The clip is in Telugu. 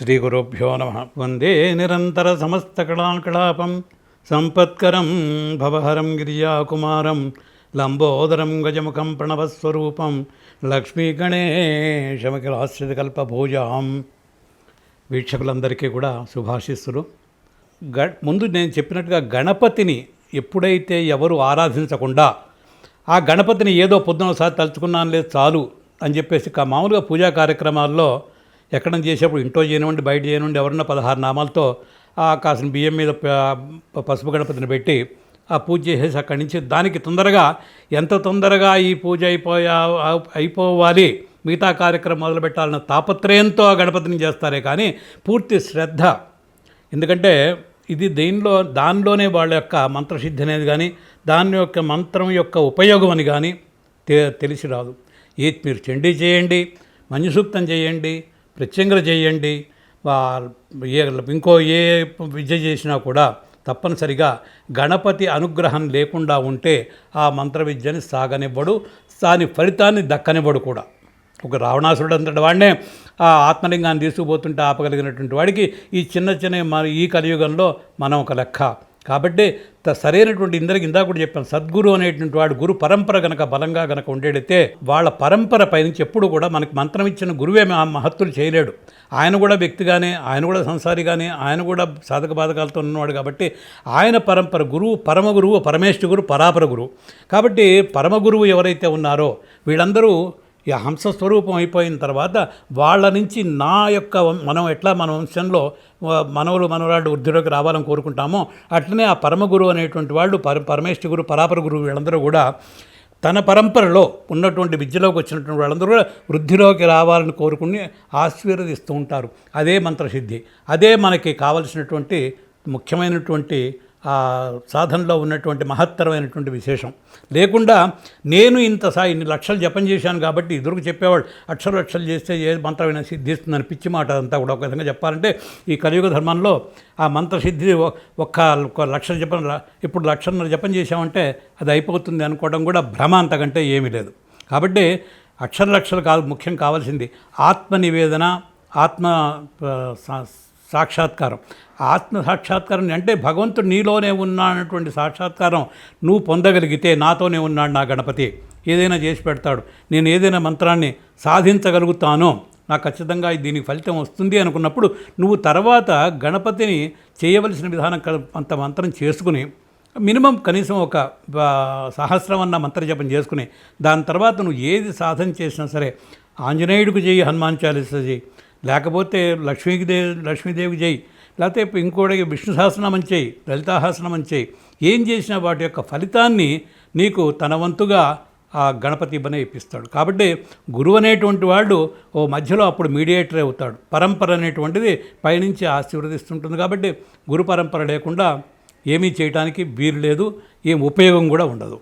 శ్రీగురుభ్యో నమ వందే నిరంతర సమస్తకళాకళాపం సంపత్కరం భవహరం గిరియాకుమారం లంబోదరం గజముఖం ప్రణవస్వరూపం లక్ష్మీగణేశమఖిలాశ్రితకల్పభూజాం వీక్షకులందరికీ కూడా శుభాశిస్సులు. గ ముందు నేను చెప్పినట్టుగా గణపతిని ఎప్పుడైతే ఎవరు ఆరాధించకుండా ఆ గణపతిని ఏదో పొద్దున ఒకసారి తలుచుకున్నాను లేదు చాలు అని చెప్పేసి మామూలుగా పూజా కార్యక్రమాల్లో ఎక్కడ చేసేప్పుడు ఇంట్లో చేయనివ్వండి బయట చేయనివ్వండి ఎవరన్నా పదహారు నామాలతో ఆ కాసిన బియ్యం మీద పసుపు గణపతిని పెట్టి ఆ పూజ చేసేసి అక్కడి నుంచి దానికి తొందరగా ఎంత తొందరగా ఈ పూజ అయిపోయా అయిపోవాలి మిగతా కార్యక్రమం మొదలు పెట్టాలన్న తాపత్రయంతో ఆ గణపతిని చేస్తారే కానీ పూర్తి శ్రద్ధ. ఎందుకంటే ఇది దీనిలో దానిలోనే వాళ్ళ యొక్క మంత్రసిద్ధి అనేది కానీ దాని యొక్క మంత్రం యొక్క ఉపయోగం అని కానీ తె తెలిసి రాదు. ఏ మీరు చండీ చేయండి మంజుసూక్తం చేయండి ప్రత్యంగర చేయండి. ఇంకో ఏ విద్య చేసినా కూడా తప్పనిసరిగా గణపతి అనుగ్రహం లేకుండా ఉంటే ఆ మంత్ర విద్యని సాగనివ్వడు. దాని ఫలితాన్ని దక్కనివ్వడు కూడా. ఒక రావణాసురుడు అంతటి వాడినే ఆ ఆత్మలింగాన్ని తీసుకుపోతుంటే ఆపగలిగినటువంటి వాడికి ఈ చిన్న చిన్న మరి ఈ కలియుగంలో మనం ఒక లెక్క. కాబట్టి త- సరైనటువంటి ఇందరికి ఇందాక కూడా చెప్పాను సద్గురు అనేటువంటి వాడు గురు పరంపర గనక బలంగా గనక ఉండేడైతే వాళ్ళ పరంపర పైనుంచి ఎప్పుడు కూడా మనకి మంత్రం ఇచ్చిన గురువే ఆ మహత్తులు చేయలేడు. ఆయన కూడా వ్యక్తిగానే ఆయన కూడా సంసారిగానే ఆయన కూడా సాధక బాధకాలతో ఉన్నవాడు కాబట్టి ఆయన పరంపర గురువు పరమ గురువు పరమేష్ఠ గురు పరాపర గురువు. కాబట్టి పరమ గురువు ఎవరైతే ఉన్నారో వీళ్ళందరూ ఈ హంస స్వరూపం అయిపోయిన తర్వాత వాళ్ళ నుంచి నా యొక్క మనం ఎట్లా మన వంశంలో మనవులు మనవరాళ్ళు వృద్ధిలోకి రావాలని కోరుకుంటామో అట్లనే ఆ పరమ గురువు అనేటువంటి వాళ్ళు పర పరమేశ్వరి గురు పరాపర గురువు వీళ్ళందరూ కూడా తన పరంపరలో ఉన్నటువంటి విద్యలోకి వచ్చినటువంటి వాళ్ళందరూ కూడా వృద్ధిలోకి రావాలని కోరుకుని ఆశీర్వదిస్తూ ఉంటారు. అదే మంత్రసిద్ధి. అదే మనకి కావలసినటువంటి ముఖ్యమైనటువంటి ఆ సాధనలో ఉన్నటువంటి మహత్తరమైనటువంటి విశేషం. లేకుండా నేను ఇంత సా ఇన్ని లక్షలు జపం చేశాను కాబట్టి ఎదురుకు చెప్పేవాళ్ళు అక్షర లక్షలు చేస్తే ఏ మంత్రమైనా సిద్ధిస్తుందని పిచ్చి మాట అంతా కూడా ఒక విధంగా చెప్పాలంటే ఈ కలియుగ ధర్మంలో ఆ మంత్రసిద్ధి ఒ- ఒక్క ఒక లక్ష జపం ఇప్పుడు లక్షన్నర జపం చేశామంటే అది అయిపోతుంది అనుకోవడం కూడా భ్రమ అంతకంటే ఏమీ లేదు. కాబట్టి అక్షర లక్షలు కాదు ముఖ్యం కావాల్సింది ఆత్మ నివేదన ఆత్మ సాక్షాత్కారం. ఆత్మ సాక్షాత్కారం అంటే భగవంతుడు నీలోనే ఉన్నానటువంటి సాక్షాత్కారం నువ్వు పొందగలిగితే నాతోనే ఉన్నాడు నా గణపతి. ఏదైనా చేసి పెడతాడు. నేను ఏదైనా మంత్రాన్ని సాధించగలుగుతానో నాకు ఖచ్చితంగా దీనికి ఫలితం వస్తుంది అనుకున్నప్పుడు నువ్వు తర్వాత గణపతిని చేయవలసిన విధానం అంత మంత్రం చేసుకుని మినిమం కనీసం ఒక సహస్రం అన్న మంత్రజపం చేసుకుని దాని తర్వాత నువ్వు ఏది సాధన చేసినా సరే ఆంజనేయుడికి చేయి హనుమాన్ చాలీస చేయి లేకపోతే లక్ష్మీదేవి లక్ష్మీదేవికి చేయి లేకపోతే ఇంకోటి విష్ణు సహస్రనామం చేయి లలితాహాసనం చేయి. ఏం చేసినా వాటి యొక్క ఫలితాన్ని నీకు తన వంతుగా ఆ గణపతి ఇవ్వనే ఇప్పిస్తాడు. కాబట్టి గురువు అనేటువంటి వాడు ఓ మధ్యలో అప్పుడు మీడియేటర్ అవుతాడు. పరంపర అనేటువంటిది పైనుంచి ఆశీర్వదిస్తుంటుంది కాబట్టి గురు పరంపర లేకుండా ఏమీ చేయడానికి వీలు లేదు ఏం ఉపయోగం కూడా ఉండదు.